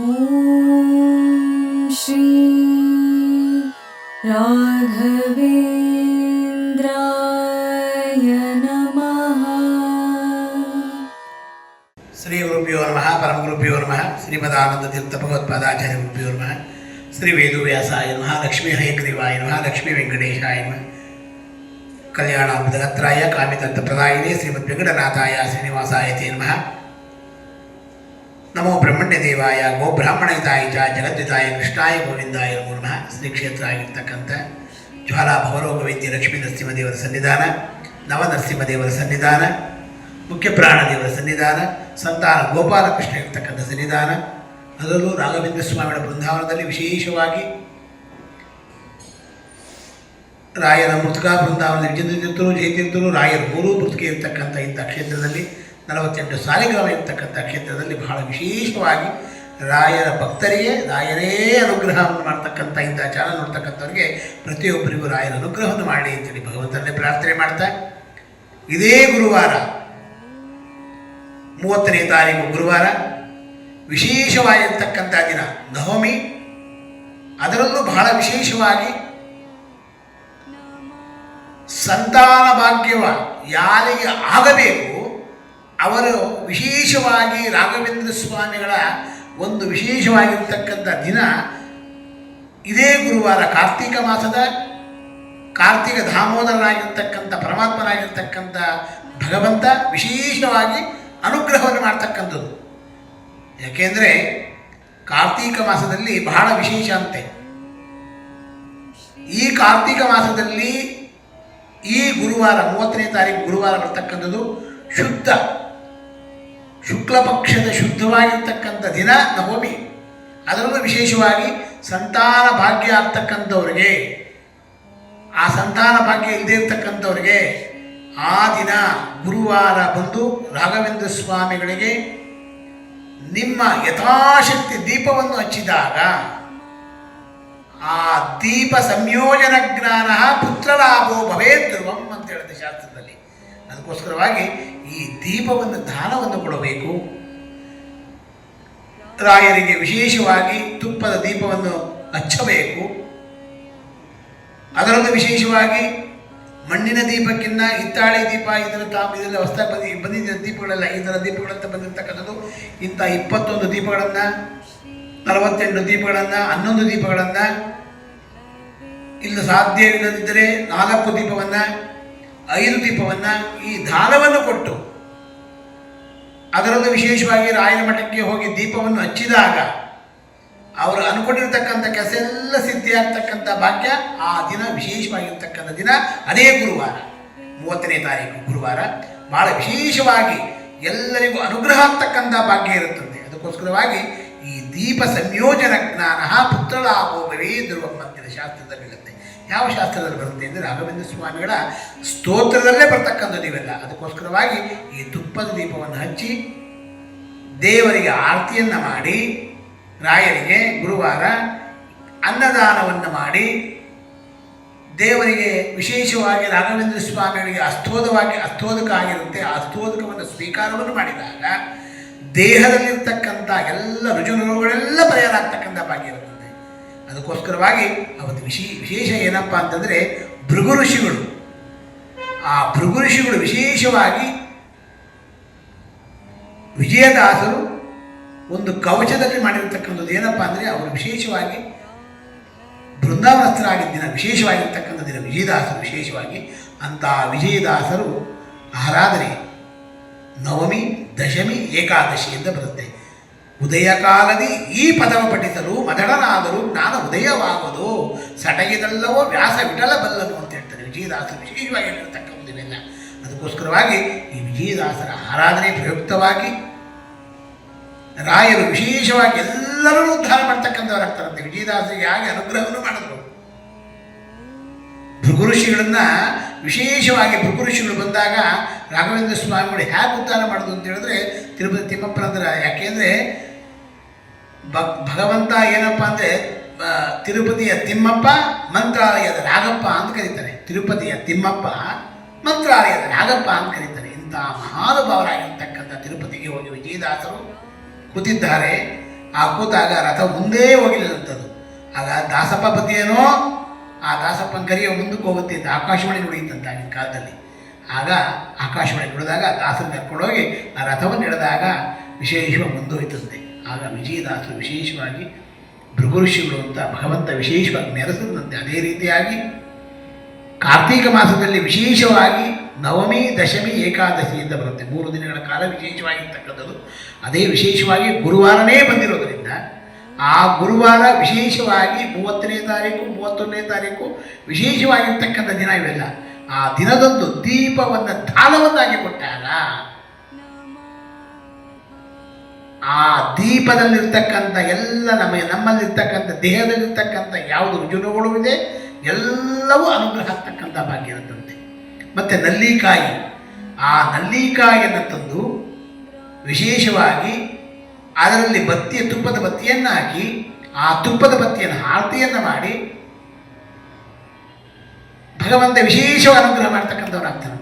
ॐ श्री राघवेन्द्राय नमः श्रीगुरुभ्यो नमः परमगुरुभ्यो नमः श्रीमदानन्दतीर्थभगवत्पादाचार्यगुरुभ्यो नमः श्रीवेदुव्यासाय नमः लक्ष्मीहयग्रीवाय नमः लक्ष्मीवेङ्कटेशाय नमः कल्याणाबुधगत्राय कामितत्वप्रदायिने श्रीमद्विघटनाथाय श्रीनिवासाय ते नमः ನಮೋ ಬ್ರಹ್ಮಣ್ಯ ದೇವಾಯ ಗೋ ಬ್ರಾಹ್ಮಣಹಿತಾಯ ಚ ಜಗದ್ವಿತಾಯ ಕೃಷ್ಣಾಯ ಗೋವಿಂದಾಯ ಗುರುಣ ಶ್ರೀ ಕ್ಷೇತ್ರ ಆಗಿರ್ತಕ್ಕಂಥ ಜ್ವಾಲಾ ಭವರೋಗ ವೈದ್ಯ ಲಕ್ಷ್ಮೀ ನರಸಿಂಹದೇವರ ಸನ್ನಿಧಾನ ನವ ನರಸಿಂಹದೇವರ ಸನ್ನಿಧಾನ ಮುಖ್ಯ ಪ್ರಾಣ ದೇವರ ಸನ್ನಿಧಾನ, ಸಂತಾನ ಗೋಪಾಲಕೃಷ್ಣ ಇರ್ತಕ್ಕಂಥ ಸನ್ನಿಧಾನ, ಅದರಲ್ಲೂ ರಾಘವೇಂದ್ರ ಸ್ವಾಮಿಗಳ ಬೃಂದಾವನದಲ್ಲಿ ವಿಶೇಷವಾಗಿ ರಾಯರ ಮೃತಕ ಬೃಂದಾವನದ ವಿಜಯತೀರ್ಥರು ಜಯತೀರ್ಥರು ರಾಯರ ಮೂರೂ ಮೃತಿಕೆ ಇರ್ತಕ್ಕಂಥ ಇಂಥ ಕ್ಷೇತ್ರದಲ್ಲಿ ನಲವತ್ತೆಂಟು ಸಾಲಿಗ್ರಾಮ ಇರ್ತಕ್ಕಂಥ ಕ್ಷೇತ್ರದಲ್ಲಿ ಬಹಳ ವಿಶೇಷವಾಗಿ ರಾಯರ ಭಕ್ತರಿಗೆ, ರಾಯರೇ ಅನುಗ್ರಹವನ್ನು ಮಾಡ್ತಕ್ಕಂಥ ಇಂಥ ಚಾನಲ್ ನೋಡ್ತಕ್ಕಂಥವ್ರಿಗೆ ಪ್ರತಿಯೊಬ್ಬರಿಗೂ ರಾಯರ ಅನುಗ್ರಹವನ್ನು ಮಾಡಿ ಅಂತೇಳಿ ಭಗವಂತನೇ ಪ್ರಾರ್ಥನೆ ಮಾಡ್ತಾ, ಇದೇ ಗುರುವಾರ, ಮೂವತ್ತನೇ ತಾರೀಕು ಗುರುವಾರ, ವಿಶೇಷವಾಗಿರ್ತಕ್ಕಂಥ ದಿನ ನವಮಿ, ಅದರಲ್ಲೂ ಬಹಳ ವಿಶೇಷವಾಗಿ ಸಂತಾನ ಭಾಗ್ಯವ ಯಾರಿಗೆ ಆಗಬೇಕು ಅವರು ವಿಶೇಷವಾಗಿ ರಾಘವೇಂದ್ರ ಸ್ವಾಮಿಗಳ ಒಂದು ವಿಶೇಷವಾಗಿರ್ತಕ್ಕಂಥ ದಿನ ಇದೇ ಗುರುವಾರ ಕಾರ್ತೀಕ ಮಾಸದ ಕಾರ್ತಿಕ ದಾಮೋದರನಾಗಿರ್ತಕ್ಕಂಥ ಪರಮಾತ್ಮನಾಗಿರ್ತಕ್ಕಂಥ ಭಗವಂತ ವಿಶೇಷವಾಗಿ ಅನುಗ್ರಹವನ್ನು ಮಾಡ್ತಕ್ಕಂಥದ್ದು. ಯಾಕೆಂದರೆ ಕಾರ್ತೀಕ ಮಾಸದಲ್ಲಿ ಬಹಳ ವಿಶೇಷ ಅಂತೆ. ಈ ಕಾರ್ತೀಕ ಮಾಸದಲ್ಲಿ ಈ ಗುರುವಾರ ಮೂವತ್ತನೇ ತಾರೀಕು ಗುರುವಾರ ಬರ್ತಕ್ಕಂಥದ್ದು ಶುದ್ಧ. ಶುಕ್ಲ ಪಕ್ಷದ ಶುದ್ಧವಾಗಿರ್ತಕ್ಕಂಥ ದಿನ ನವಮಿ. ಅದರಲ್ಲೂ ವಿಶೇಷವಾಗಿ ಸಂತಾನ ಭಾಗ್ಯ ಆಗ್ತಕ್ಕಂಥವ್ರಿಗೆ, ಆ ಸಂತಾನ ಭಾಗ್ಯ ಇಲ್ಲದೇ ಇರ್ತಕ್ಕಂಥವ್ರಿಗೆ ಆ ದಿನ ಗುರುವಾರ ಬಂದು ರಾಘವೇಂದ್ರ ಸ್ವಾಮಿಗಳಿಗೆ ನಿಮ್ಮ ಯಥಾಶಕ್ತಿ ದೀಪವನ್ನು ಹಚ್ಚಿದಾಗ ಆ ದೀಪ ಸಂಯೋಜನ ಜ್ಞಾನ ಪುತ್ರಲಾಭೋ ಭವೇ ಧ್ರುವಂ ಅಂತ ಹೇಳಿದೆ ಶಾಸ್ತ್ರದಲ್ಲಿ. ಅದಕ್ಕೋಸ್ಕರವಾಗಿ ಈ ದೀಪವನ್ನು ದಾನವನ್ನು ಕೊಡಬೇಕು. ರಾಯರಿಗೆ ವಿಶೇಷವಾಗಿ ತುಪ್ಪದ ದೀಪವನ್ನು ಹಚ್ಚಬೇಕು. ಅದರಲ್ಲೂ ವಿಶೇಷವಾಗಿ ಮಣ್ಣಿನ ದೀಪಕ್ಕಿಂತ ಹಿತ್ತಾಳೆ ದೀಪ ಇದರ ತಾಪ ಇದೆಲ್ಲ ಹೊಸದಾಗಿ ಬಂದಿ ಬಂದಿದ್ದ ದೀಪಗಳೆಲ್ಲ ಈ ಥರ ದೀಪಗಳಂತ ಬಂದಿರತಕ್ಕಂಥದ್ದು. ಇಂಥ ಇಪ್ಪತ್ತೊಂದು ದೀಪಗಳನ್ನು, ನಲವತ್ತೆಂಟು ದೀಪಗಳನ್ನು, ಹನ್ನೊಂದು ದೀಪಗಳನ್ನು ಇಲ್ಲ ಸಾಧ್ಯವಿಲ್ಲದಿದ್ದರೆ ನಾಲ್ಕು ದೀಪವನ್ನು ಐದು ದೀಪವನ್ನು ಈ ದಾನವನ್ನು ಕೊಟ್ಟು ಅದರಲ್ಲೂ ವಿಶೇಷವಾಗಿ ರಾಯನ ಮಠಕ್ಕೆ ಹೋಗಿ ದೀಪವನ್ನು ಹಚ್ಚಿದಾಗ ಅವರು ಅನ್ಕೊಂಡಿರ್ತಕ್ಕಂಥ ಕೆಲಸ ಎಲ್ಲ ಸಿದ್ಧಿಯಾಗ್ತಕ್ಕಂಥ ಭಾಗ್ಯ ಆ ದಿನ ವಿಶೇಷವಾಗಿರ್ತಕ್ಕಂಥ ದಿನ, ಅದೇ ಗುರುವಾರ. ಮೂವತ್ತನೇ ತಾರೀಕು ಗುರುವಾರ. ಬಹಳ ವಿಶೇಷವಾಗಿ ಎಲ್ಲರಿಗೂ ಅನುಗ್ರಹ ಆಗ್ತಕ್ಕಂಥ ಭಾಗ್ಯ ಇರುತ್ತದೆ. ಅದಕ್ಕೋಸ್ಕರವಾಗಿ ಈ ದೀಪ ಸಂಯೋಜನ ಜ್ಞಾನ ಪುತ್ರಲಾಭೋಭವೇ ಧ್ರುವಂತಿನ ಶಾಸ್ತ್ರದಲ್ಲಿ ಇರುತ್ತೆ ಯಾವ ಶಾಸ್ತ್ರದಲ್ಲಿ ಬರುತ್ತೆ ಅಂದರೆ ರಾಘವೇಂದ್ರ ಸ್ವಾಮಿಗಳ ಸ್ತೋತ್ರದಲ್ಲೇ ಬರ್ತಕ್ಕಂಥದ್ದು ಇವೆಲ್ಲ ಅದಕ್ಕೋಸ್ಕರವಾಗಿ ಈ ತುಪ್ಪದ ದೀಪವನ್ನು ಹಚ್ಚಿ ದೇವರಿಗೆ ಆರತಿಯನ್ನು ಮಾಡಿ, ರಾಯರಿಗೆ ಗುರುವಾರ ಅನ್ನದಾನವನ್ನು ಮಾಡಿ, ದೇವರಿಗೆ ವಿಶೇಷವಾಗಿ ರಾಘವೇಂದ್ರ ಸ್ವಾಮಿಗಳಿಗೆ ಅಸ್ತೋದವಾಗಿ ಅಸ್ತೋದಕ ಆಗಿರುತ್ತೆ ಆ ಅಸ್ತೋದಕವನ್ನು ಸ್ವೀಕಾರವನ್ನು ಮಾಡಿದಾಗ ದೇಹದಲ್ಲಿರ್ತಕ್ಕಂಥ ಎಲ್ಲ ರುಜುನುಗಳೆಲ್ಲ ಪರಿಹಾರ ಆಗ್ತಕ್ಕಂಥ ಭಾಗ್ಯ ಇರುತ್ತದೆ ಅದಕ್ಕೋಸ್ಕರವಾಗಿ ಅವತ್ತು ವಿಶೇ, ವಿಶೇಷ ಏನಪ್ಪ ಅಂತಂದರೆ ಭೃಗು ಋಷಿಗಳು. ಆ ಭೃಗು ಋಷಿಗಳು ವಿಶೇಷವಾಗಿ ವಿಜಯದಾಸರು ಒಂದು ಕವಚದಲ್ಲಿ ಮಾಡಿರತಕ್ಕಂಥದ್ದು ಏನಪ್ಪ ಅಂದರೆ ಅವರು ವಿಶೇಷವಾಗಿ ಬೃಂದಾವನಸ್ಥರಾಗಿದ್ದ ದಿನ ವಿಶೇಷವಾಗಿರ್ತಕ್ಕಂಥ ದಿನ ವಿಜಯದಾಸರು ವಿಶೇಷವಾಗಿ ಅಂತ ವಿಜಯದಾಸರು ಆರಾಧನೆ, ನವಮಿ, ದಶಮಿ, ಏಕಾದಶಿ ಅಂತ ಬರುತ್ತೆ. ಉದಯ ಕಾಲದಿ ಈ ಪದವ ಪಠಿಸಲು ಮದಡನಾದರೂ ಜ್ಞಾನ ಉದಯವಾಗದು. ಸಟಗಿದಲ್ಲವೋ ವ್ಯಾಸ ವಿಠಲ ಬಲ್ಲನು ಅಂತ ಹೇಳ್ತಾರೆ ವಿಜಯದಾಸರು. ವಿಶೇಷವಾಗಿ ಹೇಳಿರ್ತಕ್ಕಂಥದ್ದು ಅದಕ್ಕೋಸ್ಕರವಾಗಿ ಈ ವಿಜಯದಾಸರ ಆರಾಧನೆ ಪ್ರಯುಕ್ತವಾಗಿ ರಾಯರು ವಿಶೇಷವಾಗಿ ಎಲ್ಲರೂ ಉದ್ಧಾರ ಮಾಡ್ತಕ್ಕಂಥವರಾಗ್ತಾರಂತೆ ವಿಜಯದಾಸರಿಗೆ ಹಾಗೆ ಅನುಗ್ರಹವನ್ನು ಮಾಡಿದ್ರು. ಭೃಗು ಋಷಿಗಳನ್ನ ವಿಶೇಷವಾಗಿ ಭೃಗು ಋಷಿಗಳು ಬಂದಾಗ ರಾಘವೇಂದ್ರ ಸ್ವಾಮಿಗಳು ಹೇಗೆ ಉದ್ಧಾರ ಮಾಡೋದು ಅಂತ ಹೇಳಿದ್ರೆ ತಿರುಪತಿ ತಿಮ್ಮಪ್ಪನಂದ್ರ ಯಾಕೆಂದರೆ ಭಕ್ ಭಗವಂತ ಏನಪ್ಪ ಅಂದರೆ ತಿರುಪತಿಯ ತಿಮ್ಮಪ್ಪ, ಮಂತ್ರಾಲಯದ ರಾಗಪ್ಪ ಅಂತ ಕರೀತಾರೆ. ತಿರುಪತಿಯ ತಿಮ್ಮಪ್ಪ, ಮಂತ್ರಾಲಯದ ರಾಗಪ್ಪ ಅಂತ ಕರೀತಾರೆ. ಇಂಥ ಮಹಾನುಭಾವರಾಗಿರ್ತಕ್ಕಂಥ ತಿರುಪತಿಗೆ ಹೋಗಿ ವಿಜಯದಾಸರು ಕೂತಿದ್ದಾರೆ. ಆ ಕೂತಾಗ ರಥ ಮುಂದೇ ಹೋಗಿಲ್ಲಂಥದ್ದು ಆಗ ದಾಸಪ್ಪ ಪತಿಯೇನೋ, ಆ ದಾಸಪ್ಪನ ಕರಿಯ ಮುಂದಕ್ಕೆ ಹೋಗುತ್ತೆ ಅಂತ ಆಕಾಶವಾಣಿ ನುಡಿಯುತ್ತಂತ ಆಗಿನ ಕಾಲದಲ್ಲಿ. ಆಗ ಆಕಾಶವಾಣಿ ನುಡಿದಾಗ ದಾಸರು ಕರ್ಕೊಂಡೋಗಿ ಆ ರಥವನ್ನು ಹಿಡಿದಾಗ ವಿಶೇಷವಾಗಿ ಮುಂದೋಯ್ತಂತೆ. ಆಗ ವಿಜಯದಾಸರು ವಿಶೇಷವಾಗಿ ಭೃಗು ಋಷಿಗಳು ಅಂತ ಭಗವಂತ ವಿಶೇಷವಾಗಿ ನೆರೆಸಿದಂತೆ ಅದೇ ರೀತಿಯಾಗಿ ಕಾರ್ತೀಕ ಮಾಸದಲ್ಲಿ ವಿಶೇಷವಾಗಿ ನವಮಿ, ದಶಮಿ ಏಕಾದಶಿ ಅಂತ ಬರುತ್ತೆ. ಮೂರು ದಿನಗಳ ಕಾಲ ವಿಶೇಷವಾಗಿರ್ತಕ್ಕಂಥದ್ದು. ಅದೇ ವಿಶೇಷವಾಗಿ ಗುರುವಾರನೇ ಬಂದಿರೋದರಿಂದ ಆ ಗುರುವಾರ ವಿಶೇಷವಾಗಿ ಮೂವತ್ತನೇ ತಾರೀಕು, ಮೂವತ್ತೊಂದನೇ ತಾರೀಕು ವಿಶೇಷವಾಗಿರ್ತಕ್ಕಂಥ ದಿನ ಇವೆಲ್ಲ. ಆ ದಿನದಂದು ದೀಪವನ್ನು ದಾನವನ್ನಾಗಿ ಕೊಟ್ಟಾಗ ಆ ದೀಪದಲ್ಲಿರ್ತಕ್ಕಂಥ ಎಲ್ಲ ನಮ್ಮ ನಮ್ಮಲ್ಲಿರ್ತಕ್ಕಂಥ ದೇಹದಲ್ಲಿರ್ತಕ್ಕಂಥ ಯಾವುದು ರುಜುನುಗಳು ಇದೆ, ಎಲ್ಲವೂ ಅನುಗ್ರಹ ಆಗ್ತಕ್ಕಂಥ ಭಾಗ್ಯ ಇರುತ್ತಂತೆ. ಮತ್ತು ನಲ್ಲಿಕಾಯಿ, ಆ ನಲ್ಲಿಕಾಯಿಯನ್ನು ತಂದು ವಿಶೇಷವಾಗಿ ಅದರಲ್ಲಿ ಬತ್ತಿಯ ತುಪ್ಪದ ಬತ್ತಿಯನ್ನು ಹಾಕಿ ಆ ತುಪ್ಪದ ಬತ್ತಿಯನ್ನು ಆರತಿಯನ್ನು ಮಾಡಿ ಭಗವಂತ ವಿಶೇಷವಾಗಿ ಅನುಗ್ರಹ ಮಾಡ್ತಕ್ಕಂಥವನಾಗ್ತಾನಂತೆ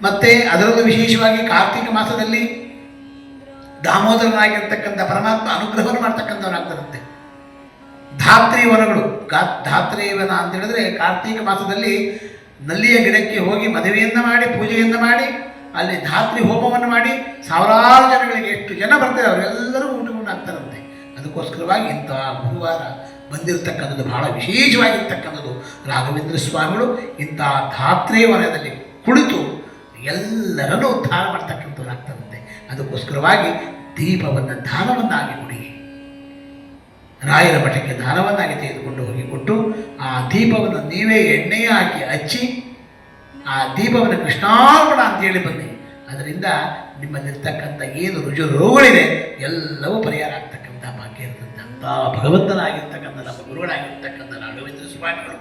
ಮತ್ತೆ ಅದರಲ್ಲೂ ವಿಶೇಷವಾಗಿ ಕಾರ್ತಿಕ ಮಾಸದಲ್ಲಿ ದಾಮೋದರನಾಗಿರ್ತಕ್ಕಂಥ ಪರಮಾತ್ಮ ಅನುಗ್ರಹವನ್ನು ಮಾಡ್ತಕ್ಕಂಥವನಾಗ್ತಾರಂತೆ ಧಾತ್ರಿ ವನಗಳು ಕಾ ಧಾತ್ರಿ ವನ ಅಂತ ಹೇಳಿದ್ರೆ ಕಾರ್ತೀಕ ಮಾಸದಲ್ಲಿ ನಲ್ಲಿಯ ಗಿಡಕ್ಕೆ ಹೋಗಿ ಮದುವೆಯನ್ನು ಮಾಡಿ, ಪೂಜೆಯನ್ನು ಮಾಡಿ, ಅಲ್ಲಿ ಧಾತ್ರಿ ಹೋಮವನ್ನು ಮಾಡಿ ಸಾವಿರಾರು ಜನಗಳಿಗೆ ಎಷ್ಟು ಜನ ಬರ್ತಾರೆ ಅವರೆಲ್ಲರೂ ಊಟವನ್ನು ಆಗ್ತಾರಂತೆ ಅದಕ್ಕೋಸ್ಕರವಾಗಿ ಇಂತಹ ಗುರುವಾರ ಬಂದಿರತಕ್ಕಂಥದ್ದು ಬಹಳ ವಿಶೇಷವಾಗಿರ್ತಕ್ಕಂಥದ್ದು ರಾಘವೇಂದ್ರ ಸ್ವಾಮಿಗಳು ಇಂತಹ ಧಾತ್ರಿ ವನದಲ್ಲಿ ಕುಳಿತು ಎಲ್ಲರನ್ನೂ ಉದ್ಧಾರ ಮಾಡ್ತಕ್ಕಂಥದ್ದಾಗ್ತದಂತೆ ಅದಕ್ಕೋಸ್ಕರವಾಗಿ ದೀಪವನ್ನು ದಾನವನ್ನಾಗಿ ಕೊಡಿ. ರಾಯರ ಮಠಕ್ಕೆ ದಾನವನ್ನಾಗಿ ತೆಗೆದುಕೊಂಡು ಹೋಗಿ ಕೊಟ್ಟು ಆ ದೀಪವನ್ನು ನೀವೇ ಎಣ್ಣೆಯ ಹಾಕಿ ಹಚ್ಚಿ ಆ ದೀಪವನ್ನು ಕೃಷ್ಣಾರ್ಪಣ ಅಂತೇಳಿ ಬನ್ನಿ. ಅದರಿಂದ ನಿಮ್ಮಲ್ಲಿರ್ತಕ್ಕಂಥ ಏನು ರುಜು ರೋಗಗಳಿದೆ, ಎಲ್ಲವೂ ಪರಿಹಾರ ಆಗ್ತಕ್ಕಂಥ ಭಾಗ್ಯ ಅಂತ ಭಗವಂತನಾಗಿರ್ತಕ್ಕಂಥ ನಮ್ಮ ಗುರುಗಳಾಗಿರ್ತಕ್ಕಂಥ ರಾಘವೇಂದ್ರ ಸ್ವಾಮಿಗಳು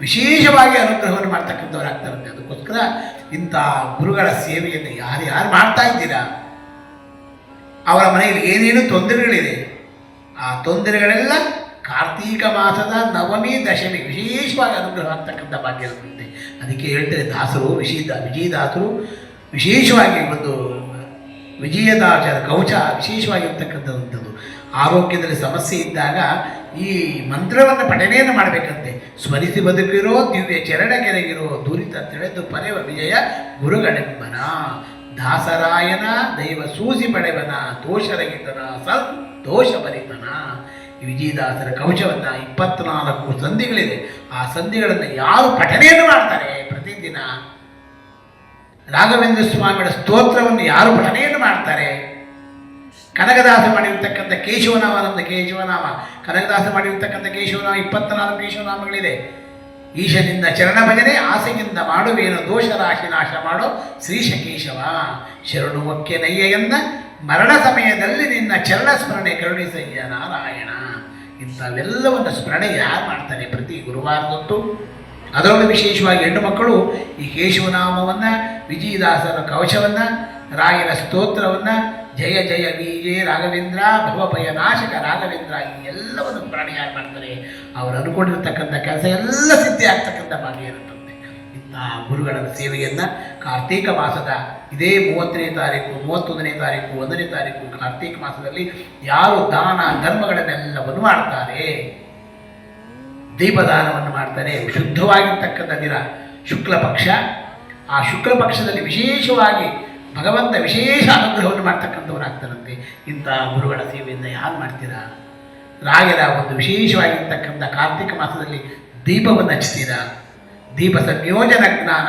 ವಿಶೇಷವಾಗಿ ಅನುಗ್ರಹವನ್ನು ಮಾಡ್ತಕ್ಕಂಥವ್ರಾಗ್ತಾರಂತೆ ಅದಕ್ಕೋಸ್ಕರ ಇಂಥ ಗುರುಗಳ ಸೇವೆಯನ್ನು ಯಾರು ಯಾರು ಮಾಡ್ತಾ ಇದ್ದೀರಾ? ಅವರ ಮನೆಯಲ್ಲಿ ಏನೇನು ತೊಂದರೆಗಳಿದೆ? ಆ ತೊಂದರೆಗಳೆಲ್ಲ ಕಾರ್ತೀಕ ಮಾಸದ ನವಮಿ ದಶಮಿ ವಿಶೇಷವಾಗಿ ಅನುಗ್ರಹ ಆಗ್ತಕ್ಕಂಥ ಭಾಗ್ಯ ಇರುತ್ತೆ. ಅದಕ್ಕೆ ಹೇಳ್ತಾರೆ ದಾಸರು ವಿಜಯ ವಿಜಯದಾಸರು ವಿಶೇಷವಾಗಿ ಒಂದು ವಿಜಯದಾಚರ ಕೌಚ ವಿಶೇಷವಾಗಿರ್ತಕ್ಕಂಥದ್ದು. ಆರೋಗ್ಯದಲ್ಲಿ ಸಮಸ್ಯೆ ಇದ್ದಾಗ ಈ ಮಂತ್ರವನ್ನು ಪಠನೆಯನ್ನು ಮಾಡಬೇಕಂತೆ. ಸ್ಮರಿಸಿ ಬದುಕಿರೋ, ದಿವ್ಯ ಚರಣ ದೂರಿತ ತಿಳಿದು ಪರೆವ ವಿಜಯ ಗುರುಗಣಿಂಬನ ದಾಸರಾಯನ, ದೈವ ಸೂಸಿ ಪಡೆವನ, ದೋಷರಹಿತನ ಸಂತೋಷ ಭರಿತನ ವಿಜಯದಾಸರ ಕವಚವನ್ನು ಇಪ್ಪತ್ನಾಲ್ಕು ಸಂಧಿಗಳಿದೆ. ಆ ಸಂಧಿಗಳನ್ನು ಯಾರು ಪಠನೆಯನ್ನು ಮಾಡ್ತಾರೆ ಪ್ರತಿದಿನ? ರಾಘವೇಂದ್ರ ಸ್ವಾಮಿಗಳ ಸ್ತೋತ್ರವನ್ನು ಯಾರು ಪಠನೆಯನ್ನು ಮಾಡ್ತಾರೆ? ಕನಕದಾಸ ಮಾಡಿರ್ತಕ್ಕಂಥ ಕೇಶವನಾಮ ನಮ್ಮದು ಕೇಶವನಾಮ, ಕನಕದಾಸ ಮಾಡಿರ್ತಕ್ಕಂಥ ಕೇಶವನಾಮ, ಇಪ್ಪತ್ನಾಲ್ಕು ಕೇಶವನಾಮಗಳಿದೆ. ಈಶನಿಂದ ಚರಣ ಭಜನೆ, ಆಸೆಯಿಂದ ಮಾಡುವೇನು ದೋಷ, ರಾಶಿ ನಾಶ ಮಾಡೋ ಶ್ರೀಶ ಕೇಶವ. ಶರಣು ಒಕ್ಕೆ ನಯ್ಯೆಯನ್ನ ಮರಣ ಸಮಯದಲ್ಲಿ ನಿನ್ನ ಚರಣ ಸ್ಮರಣೆ ಕರುಣಿಸಯ್ಯ ನಾರಾಯಣ. ಇಂಥವೆಲ್ಲವನ್ನು ಸ್ಮರಣೆ ಯಾರು ಮಾಡ್ತಾನೆ ಪ್ರತಿ ಗುರುವಾರದೊತ್ತು ಅದರಲ್ಲೂ ವಿಶೇಷವಾಗಿ ಹೆಣ್ಣು ಮಕ್ಕಳು ಈ ಕೇಶವನಾಮವನ್ನು ವಿಜಯದಾಸರ ಕವಚವನ್ನು ರಾಯರ ಸ್ತೋತ್ರವನ್ನು ಜಯ ಜಯ ವಿಜಯ ರಾಘವೇಂದ್ರ, ಭವಭಯ ನಾಶಕ ರಾಘವೇಂದ್ರ, ಈ ಎಲ್ಲವನ್ನು ಪ್ರಾಣಿಯಾಗಿ ಮಾಡ್ತಾರೆ ಅವರು ಅನ್ಕೊಂಡಿರ್ತಕ್ಕಂಥ ಕೆಲಸ ಎಲ್ಲ ಸಿದ್ಧಿ ಆಗ್ತಕ್ಕಂಥ ಭಾಗ್ಯ ಇರುತ್ತಂತೆ ಇಂಥ ಗುರುಗಳ ಸೇವೆಯನ್ನು ಕಾರ್ತೀಕ ಮಾಸದ ಇದೇ ಮೂವತ್ತನೇ ತಾರೀಕು, ಮೂವತ್ತೊಂದನೇ ತಾರೀಕು, ಒಂದನೇ ತಾರೀಕು ಕಾರ್ತೀಕ ಮಾಸದಲ್ಲಿ ಯಾರು ದಾನ ಧರ್ಮಗಳನ್ನೆಲ್ಲವನ್ನು ಮಾಡ್ತಾರೆ, ದೀಪದಾನವನ್ನು ಮಾಡ್ತಾರೆ, ಶುದ್ಧವಾಗಿರ್ತಕ್ಕಂಥ ದಿನ ಶುಕ್ಲ ಪಕ್ಷ ಆ ಶುಕ್ಲ ಪಕ್ಷದಲ್ಲಿ ವಿಶೇಷವಾಗಿ ಭಗವಂತ ವಿಶೇಷ ಅನುಗ್ರಹವನ್ನು ಮಾಡ್ತಕ್ಕಂಥವರಾಗ್ತಾರಂತೆ. ಇಂಥ ಗುರುಗಳ ಸೇವೆಯಿಂದ ಯಾರು ಮಾಡ್ತೀರಾ? ರಾಯರ ಒಂದು ವಿಶೇಷವಾಗಿರ್ತಕ್ಕಂಥ ಕಾರ್ತಿಕ ಮಾಸದಲ್ಲಿ ದೀಪವನ್ನು ಹಚ್ತೀರಾ? ದೀಪ ಸಂಯೋಜನ ಜ್ಞಾನ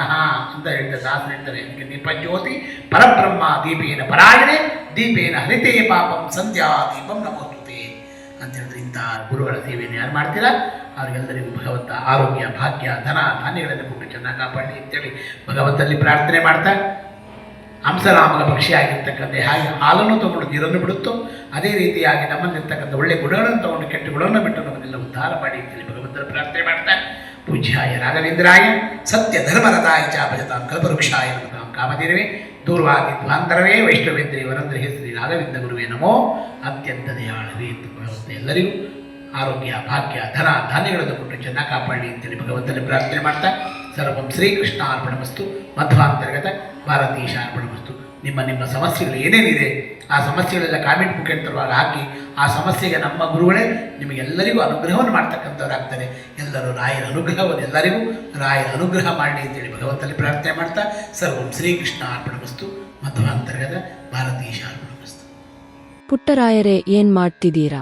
ಅಂತ ಹೇಳ್ತಾರೆ ದಾಸ ಹೇಳ್ತಾರೆ. ಅದಕ್ಕೆ ದೀಪ ಜ್ಯೋತಿ ಪರಬ್ರಹ್ಮ ದೀಪೇನ ಪರಾಯಣೆ, ದೀಪೇನ ಹರಿತೇ ಪಾಪಂ ಸಂಧ್ಯಾ ದೀಪಂ ನಮೋಸ್ತುತೆ ಅಂತ ಹೇಳಿದ್ರೆ ಇಂಥ ಗುರುಗಳ ಸೇವೆಯನ್ನು ಯಾರು ಮಾಡ್ತೀರಾ? ಅವರಿಗೆಲ್ಲರಿಗೂ ಭಗವಂತ ಆರೋಗ್ಯ, ಭಾಗ್ಯ, ಧನ, ಧಾನ್ಯಗಳನ್ನು ಕೊಟ್ಟು ಚೆನ್ನಾಗಿ ಕಾಪಾಡಿ ಅಂತೇಳಿ ಭಗವಂತಲ್ಲಿ ಪ್ರಾರ್ಥನೆ ಮಾಡ್ತಾ ಹಂಸರಾಮನ ಪಕ್ಷಿಯಾಗಿರ್ತಕ್ಕಂಥ ಹಾಗೆ ಹಾಲನ್ನು ತಗೊಂಡು ನೀರನ್ನು ಬಿಡುತ್ತೋ, ಅದೇ ರೀತಿಯಾಗಿ ನಮ್ಮಲ್ಲಿರ್ತಕ್ಕಂಥ ಒಳ್ಳೆ ಗುಣಗಳನ್ನು ತಗೊಂಡು ಕೆಟ್ಟ ಗುಣವನ್ನು ಬಿಟ್ಟು ನಮ್ಮನ್ನೆಲ್ಲ ಉದ್ಧಾರ ಮಾಡಿ ಅಂತೇಳಿ ಭಗವಂತನ ಪ್ರಾರ್ಥನೆ ಮಾಡ್ತಾ, ಪೂಜ್ಯಾಯ ರಾಘವೇಂದ್ರಾಯ ಸತ್ಯ ಧರ್ಮರತಾಯ ಚಾಪಜತಾಂ ಕಲ್ಪವೃಕ್ಷಾಯ ನಮತಾಂ ಕಾಮಧೇನವೇ, ದೂರ್ವಾದಿ ದ್ವಾಂತರವೇ ವೈಷ್ಣವೇಂದ್ರಿ ವರಂದ್ರ ಶ್ರೀ ರಾಘವೇಂದ್ರ ಗುರುವೇ ನಮೋ, ಅತ್ಯಂತ ದಯಾಳವೇ ಅಂತ ಭಗವಂತ ಎಲ್ಲರಿಗೂ ಆರೋಗ್ಯ, ಭಾಗ್ಯ, ಧನ, ಧಾನ್ಯಗಳನ್ನು ಕೊಟ್ಟು ಚೆನ್ನಾಗಿ ಕಾಪಾಡಿ ಅಂತೇಳಿ ಭಗವಂತನ ಪ್ರಾರ್ಥನೆ ಮಾಡ್ತಾ ಸರ್ವಂ ಶ್ರೀಕೃಷ್ಣ ಅರ್ಪಣಮಸ್ತು ಮಧ್ವಾಂತರ್ಗತ ಭಾರತೀಶ ಅರ್ಪಣಮಸ್ತು ನಿಮ್ಮ ನಿಮ್ಮ ಸಮಸ್ಯೆಗಳು ಏನೇನಿದೆ, ಆ ಸಮಸ್ಯೆಗಳೆಲ್ಲ ಕಾಮೆಂಟ್ ಮುಖಾಂತರವಾಗಿ ಹಾಕಿ, ಆ ಸಮಸ್ಯೆಗೆ ನಮ್ಮ ಗುರುಗಳೇ ನಿಮಗೆಲ್ಲರಿಗೂ ಅನುಗ್ರಹವನ್ನು ಮಾಡ್ತಕ್ಕಂಥವ್ರಾಗ್ತಾರೆ. ಎಲ್ಲರೂ ರಾಯರ ಅನುಗ್ರಹವನ್ನು ಎಲ್ಲರಿಗೂ, ರಾಯರ ಅನುಗ್ರಹ ಮಾಡಲಿ ಅಂತೇಳಿ ಭಗವಂತನಲ್ಲಿ ಪ್ರಾರ್ಥನೆ ಮಾಡ್ತಾ, ಸರ್ವಂ ಶ್ರೀಕೃಷ್ಣ ಅರ್ಪಣಮಸ್ತು ಮಧ್ವಾಂತರ್ಗತ ಭಾರತೀಶ ಅರ್ಪಣಮಸ್ತು ಪುಟ್ಟರಾಯರೇ, ಏನ್ ಮಾಡ್ತಿದ್ದೀರಾ?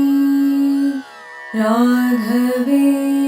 राघवे